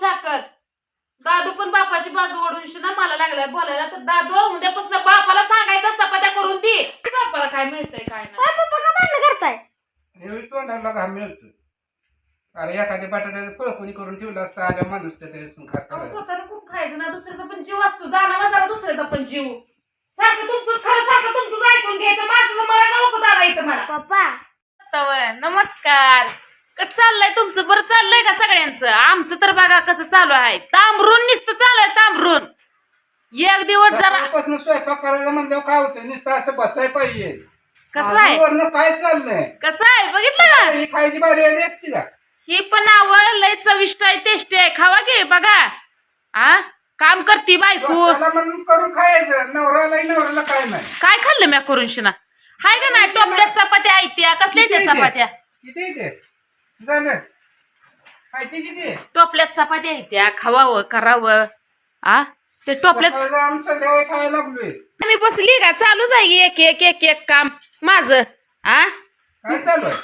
साखर. दादू पण बापाची बाजू ओढून ना मला लागलाय बोलायला. तर दादू उद्यापासून बापाला सांगायचं चपात्या करून दे. बापाला काय मिळतंय काय नाही. पप्पा का भांडण करताय. हे तोंडाला घाम मिळतो अरे एखाद्या बटाट्याचं फळकुणी करून ठेवलं असतं आल्या माणूस त्याच्या खात अहो, करायचं. स्वतःला खूप खायचं ना दुसऱ्याचा पण जीव असतो. जाणावा जरा दुसऱ्याचा पण जीव. सारखं तुमचंच खरं सारखं तुमचंच ऐकून घ्यायचं. माणसाचं मला जाऊ आला इथं मला. पप्पा नमस्कार. चाललंय तुमचं बरं चाललंय का सगळ्यांचं? आमचं तर बघा कसं चालू आहे. तांबरून नुसतं चालू आहे तांबरून. एक दिवस जरा सकाळपासून स्वयंपाक करायचं म्हणल्यावर काय होतं नुसतं असं बसाय पाहिजे. कसं आहे? काय चाललंय? कसं आहे? बघितलं का? ही खायची बारी आली असती का ही पण आवड लय चविष्ट आहे टेस्टी आहे. खावा की बघा. आ? काम करती बायको. स्वतःला म्हणून करून खायचं. नवऱ्याला नवऱ्याला काय नाही. काय खाल्लं म्या करून शिना हाय का नाही? टोपल्यात चपात्या आहेत त्या कसल्या त्या चपात्या? किती येते झालं खायची किती? टोपल्यात चपात्या आहेत त्या खावावं करावं. आ? ते टोपल्यात सकाळचं आम्ही संध्याकाळी खायला लागलोय. मी बसली का? चालूच आहे एक एक एक एक काम. माझं. आ? काय चालू आहे?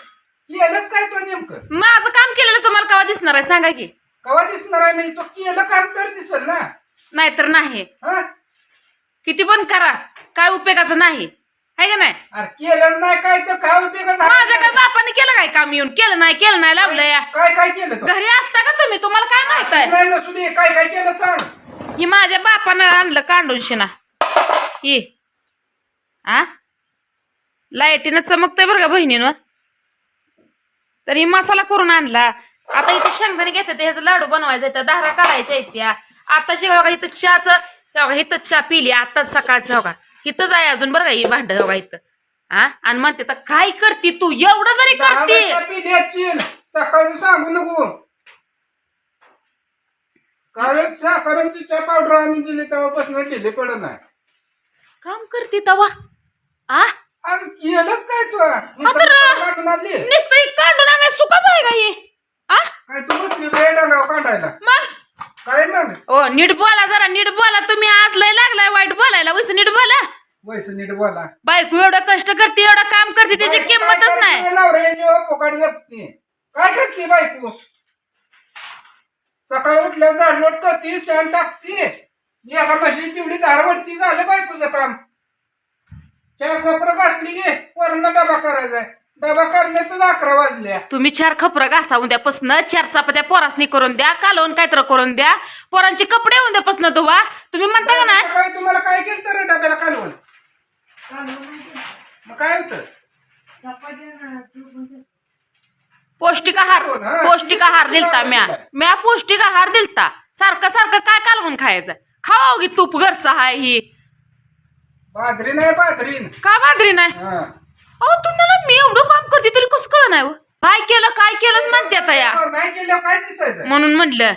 केलंच काय तो नेमकं? माझं काम केलेलं तुम्हाला केव्हा दिसणार आहे? सांगा की. कवा दिसणार आहे? मी तो केलं काम तर दिसल ना. नाहीतर नाही. हा? किती पण करा. काय उपयोगाचं नाही. आहे का नाही? अरे केलं नाही काय तर काय उपयोग माझ्या काय बापाने केलं काय काम येऊन? केलं नाही केलं नाही लावलं या काय काय केलं तो? घरी असता का तुम्ही? तुम्हाला काय माहीत आहे? नाही नसू दे काय काय केलं सांग. ही माझ्या बापानं आणलं कांडून शिना. ही. आ? लाईटीनं चमकतंय बरं का बहिणीनं. तर ही मसाला करून आणला. आता इथे शेंगदाणे घेतले ते ह्याचं लाडू बनवायचं त्या दारा काढायच्या आहेत त्या. आता शिवा बघा इथं चहाचं हे इथं चहा पिली आताच सकाळचं हो का इथंच आहे अजून बरं का ही भांड का इथं. हा आणि म्हणते तर काय करते तू? एवढं जरी करते. सकाळी सांगू नको. कारण साखरांची चहा पावडर आणून दिली तेव्हापासून ढिले पडत नाही. काम करते तवा. आ? अरे केलंच काय तू? आता रा- काढून आणली. नुसतं कांडून आम्ही सुखाच आहे का ही? आ? काय तू बसली वेळ गाव काढायला? मग? काय मग? ओ नीट बोला जरा नीट बोला. तुम्ही आज लय लागलाय वाईट बोलायला वैस नीट बोला वैस नीट बोला. बायको एवढं कष्ट करते एवढं काम करते त्याची किंमतच काय नाही. करते? नवऱ्याची जीवा पोकाट जपते काय करते बायको? सकाळी उठल्यावर झाडलोट करते शान टाकते. एका म्हशी तेवढी धारवडती झालं बायकोचं काम. चार कपरं घासली गे वरण डबा करायचा डबा करण्यातच अकरा वाजल्या. तुम्ही चार खपरं घासा उद्यापासून चार चपात्या पोरासनी करून द्या कालवून काहीतरी करून द्या. पोरांचे कपडे उद्यापासून धुवा. तुम्ही म्हणता का नाही? सकाळी तुम्हाला काय केलं तर डब्याला कालवण मग काय होतं? पौष्टिक आहार हा. पौष्टिक आहार दिलता म्या. म्या पौष्टिक आहार दिलता. सारखं सारखं काय कालवून खायचं? खावा की तूप घरचं हाय ही. बाजरी नाही बाजरीन का बाजरी नाही? हा. अहो तुम्हाला मी एवढं काम करते तरी कसं कळ नाही हो? काय केलं काय केलंच म्हणते आता या नाही केल्यावर काय दिसायचं? म्हणून म्हटलं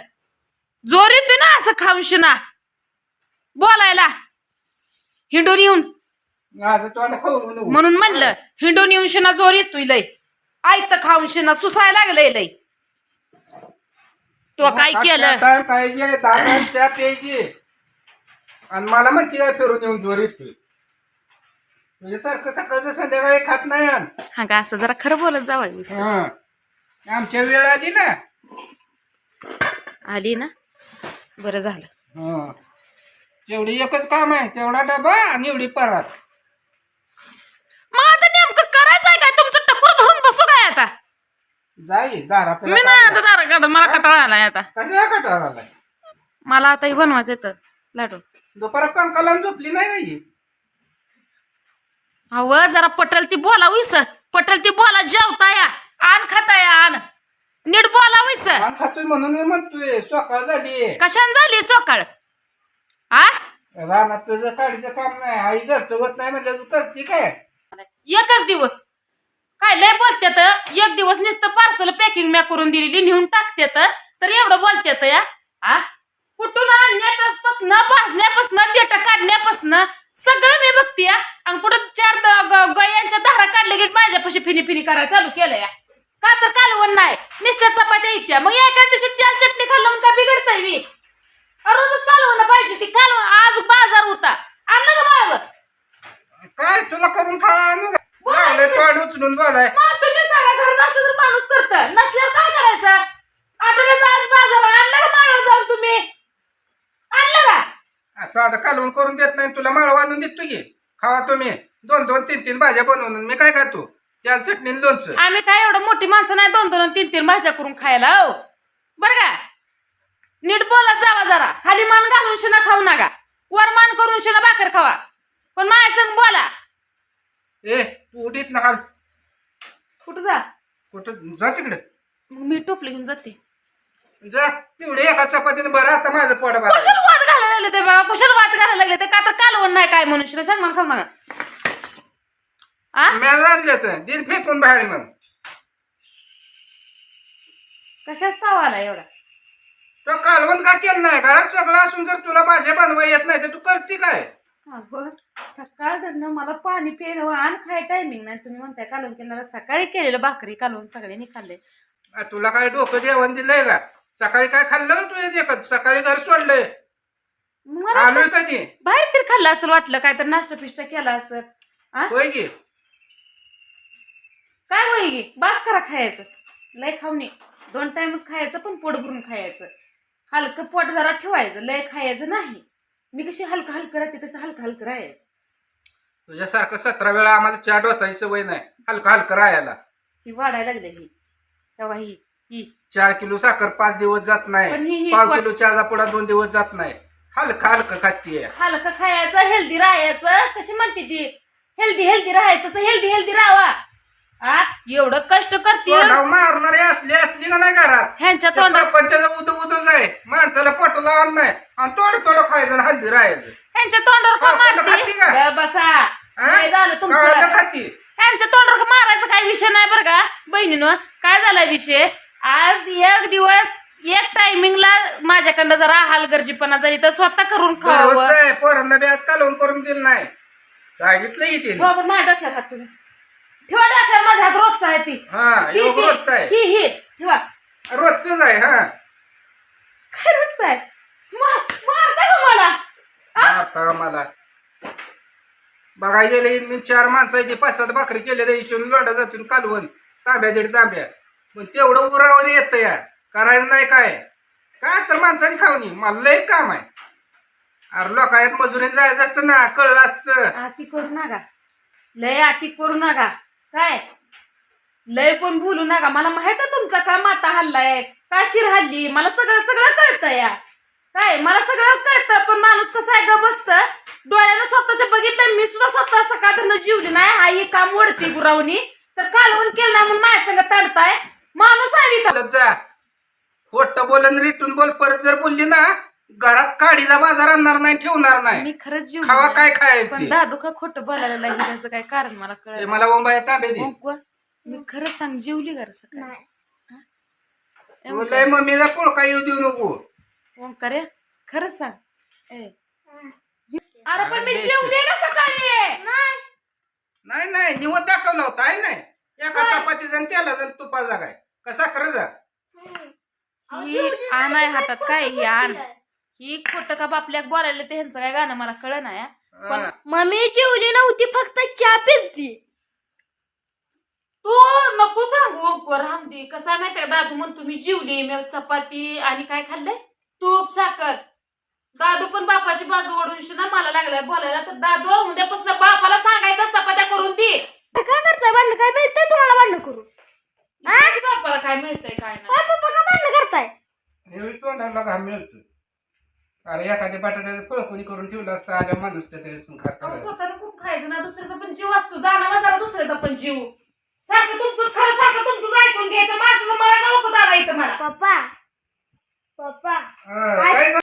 जोर येते ना असं खाऊन बोलायला. हिंडून येऊन. माझं तोंड खाऊन नको. म्हणून म्हणलं हिंडून येऊन शिना जोर येतोय लय. आयत खाऊन शिना सुसायला लागलंय लय. तो काय केलं? टाइम खायचे दादा चहा प्यायची आणि मला म्हणते काय फिरून येऊन जोर येतोय. म्हणजे सारखं सकाळचं संध्याकाळी खात नाही आण. हा का असं जरा खरं बोलत जावं हा. आमच्या वेळ आली ना. आली ना? बरं झालं. हा. तेवढी एकच काम आहे तेवढा डबा आणि एवढी परात मग आता नेमकं करायचं आहे काय तुमचं टक्कर धरून बसू काय आता जाई दारा मी नाही आता दाराकडे मला कटाळा आलाय आता. कटाळा आलाय? मला आता हे बनवायचं येतं लाडू. दुपारा पंखा लावून झोपली नाही का ही? अव जरा पटल ती बोला विस पटल ती बोला जेवता या. आण खाता या आण. नीट बोला विस खातोय म्हणून मी म्हणतोय सकाळ झाली. कशान झाली सकाळ? आ? रानात तुझं काडीचं काम नाही आई घरचं होत नाही म्हणलं तू करते काय? एकच दिवस. काय लय बोलत्यात? एक दिवस नुसतं पार्सल पॅकिंग मॅ करून दिलेली नेऊन टाकत्यात. तर एवढं बोलत्यात या. आ? कुठून आणण्यापासून भाजण्यापासून देठ काढण्यापासून सगळं मी बघते या. आणि कुठं चार गयांच्या धारा काढल्या की माझ्यापाशी फिनी फिनी करायला चालू केलं या. का तर कालवण नाही नुसत्या चपात्या इत्या. मग एका दिवशी त्याल चटणी खाल्लं का बिघडतंय मी? रोजच कालवण पाहिजे ती कालवण आज बाजार होता. आणलं का माळव. काय तुला करून खा आणू लागलंय तोंड उचलून बोलाय. मग तुम्ही सांगा घरात असलं तर माणूस करत. नसल्यावर काय करायचं? आठवड्याचा आज बाजार आहे, आणलं का साधं कालवून करून देत नाही. तुला माळ बांधून देतो की. खावा तुम्ही. दोन दोन तीन तीन भाज्या बनवून मी काय खातो? त्याला चटणी आणि लोणचं. आम्ही काय एवढं मोठी माणसं नाही दोन दोन तीन तीन भाज्या करून खायला हो. बरं का? नीट बोलत जावा जरा. खाली मान घालून शिना खाऊ नका. वर मान करून शिना भाकर खावा. पण माझ्या संग बोला. ए उडीत ना हाल कुठं जा? कुठं? जा तिकडे. मग मी टोपली घेऊन जाते. जा. तेवढे एका चपातीने बरं आता माझं पोट बरं कुशल वाद घालायला लागले ते बाबा कुशल वाद घालायला लागले ते. का तर कालवण नाही काय म्हणून शिना सांग मला नका आ? मी आणलं तर. दिन फेकून बाहेर मग. कशाच ताव आला एवढा? तो कालवण का केलं नाही? घरात सगळं असून जर तुला भाज्या बनवा येत नाही तर तू करते काय? अगं सकाळ धरणं मला पाणी प्यायला आण खाय टायमिंग नाही. तुम्ही म्हणताय कालवण केलं सकाळी केलेलं भाकरी कालवण सगळ्यांनी खाल्ले आ, तुला काय डोकं जेवण दिलंय का? सकाळी काय खाल्लं का तू देखत सकाळी घर सोडलंय. मला आलोय कधी? बाहेर फिर खाल्लं असं वाटलं काय तर नाश्ता पिष्टा केला असं. आ? होय की? काय होई गे बास करा खायचं. लय खाऊन ये. दोन टाइमच खायचं पण पोट भरून खायचं. हलकं पोट जरा ठेवायचं लय खायचं नाही. मी कशी हलकं हलकं राहते तसं हलकं हलकं राहायचं. तुझ्यासारखं सतरा वेळा आम्हाला चहा डोसायची सवय नाही. हलका हलकं राहायला. ही वाढायला लागली ही. तेव्हा ही ही. चार किलो साखर पाच दिवस जात पण ही- नाही ही पाव वाट- किलो चहाचा पुडा दोन दिवस जात नाही. हलका हलकं खातीये. हलकं खायचं हेल्दी राहायचं. कशी म्हणते ती? हेल्दी हेल्दी राहायचं तसं हेल्दी हेल्दी राहावा. आ? एवढं कष्ट करते. मारणारी असली असली का नाही घरात? ह्यांच्या त्या तोंडात प्रपंचाचं उद उदच आहे माणसाला पोट लावून नाही. आणि थोडं थोडं खायचं आणि हल्दी राहायचं. ह्यांच्या तोंडावर का हा, कुठं मारते? खाती का? ग बसा. हा? काय झालं कळलं तुमचं? खाती? ह्यांच्या तोंडावर का मारायचा काय विषय नाही बरं का? बहिणीनं काय झालाय विषय? आज एक दिवस एक टायमिंगला माझ्याकडनं जरा हालगर्जीपणा झाली तर स्वतः करून खावं. आहे पोरांना बी आज कालवून करून दिलं नाही. सांगितलं तिने. बाबा माझ्या डोक्यात हात तुम्ही. ठेवा डोक्यात माझ्या हात रोजचा आहे ती. हा ही- योग रोजचं आहे. ही ही. ठेवा. रोजच आहे हा काय रोजचा आहे मा- मारताय का मला आम्हाला. मला गेले मी चार माणसं येते पाच सात भाकरी केले तर लोटा जातून कालवण तांब्या दीड तांब्या. पण तेवढं उरावर येत या करायचं नाही काय? काय तर माणसाने खावणी मला लय काम आहे. अरे लोकायत मजुरीने जायचं असतं ना कळलं असतं. आती करू नका. लय आती करू नका. काय? लय कोण बोलू नका. मला माहीत आहे तुमचा का माता हल्लाय? का शिर हल्ली? मला सगळं सगळं कळतं या काय मला सगळं कळतं पण माणूस कसं आहे ग बसत. डोळ्यानं स्वतःच्या बघितलं मी सुद्धा स्वतः सकाळ जीवली नाही. हा हे काम ओढते गुरावणी. तर कालवण केलं नाही म्हणून माझ्या संग तडताय. माणूस जा. खोटं बोलन रिटून बोल परत जर बोलली ना घरात काडीचा बाजार आणणार नाही ठेवणार नाही. मी खरंच जीव खावा काय खायचं. दादू का खोटं बोलायला लागली? त्याचं काय कारण मला कळलं मला ओंबाया ताबे दे. मी खरंच सांग जेवली घर सकाळी. मम्मीचा पोळका येऊ देऊ नको. ओंकार? खरंच सांग. ए. अरे पण मी जेवली ना सकाळी. नाही. नाही निवत दाखवला होता. आहे नाही. एका चपाती जण त्याला जण तुपा जागाय कसा खरं जा. ही आण आहे हातात काय? ही आण. ही खोटं का बापल्या बोलायला ते ह्यांचं काय गाणं मला कळ नाही पण. मम्मी जेवली नव्हती फक्त चहा पिलती. तू नको सांगू ओंकार हमदी कसं का दादू म्हण तुम्ही जीवली मी चपाती आणि काय खाल्लंय? तूप साखर. दादू पण बापाची बाजू ओढून ना मला लागलाय बोलायला. तर दादू उद्यापासून बापाला सांगायचा चपात्या करून दे. काय करताय? भांडण काय मिळतंय तुम्हाला भांडण करून? किती बापाला काय मिळतंय काय नाही. काय पप्पा का भांडण करताय. हे तोंडाला घाम मिळतो अरे एखाद्या बटाट्याचं फळ कोणी करून ठेवलं असतं आल्या माणूस खात अहो, स्वतःनं खूप खायचं ना दुसऱ्याचा पण जीव असतो. जाणावा जरा दुसऱ्याचा पण जीव. सारखं तुमचं खरं सारखं तुमचंच ऐकून घ्यायचं. माणसाचं मला जाऊ दादा इथं मला. पप्पा 爸爸。儿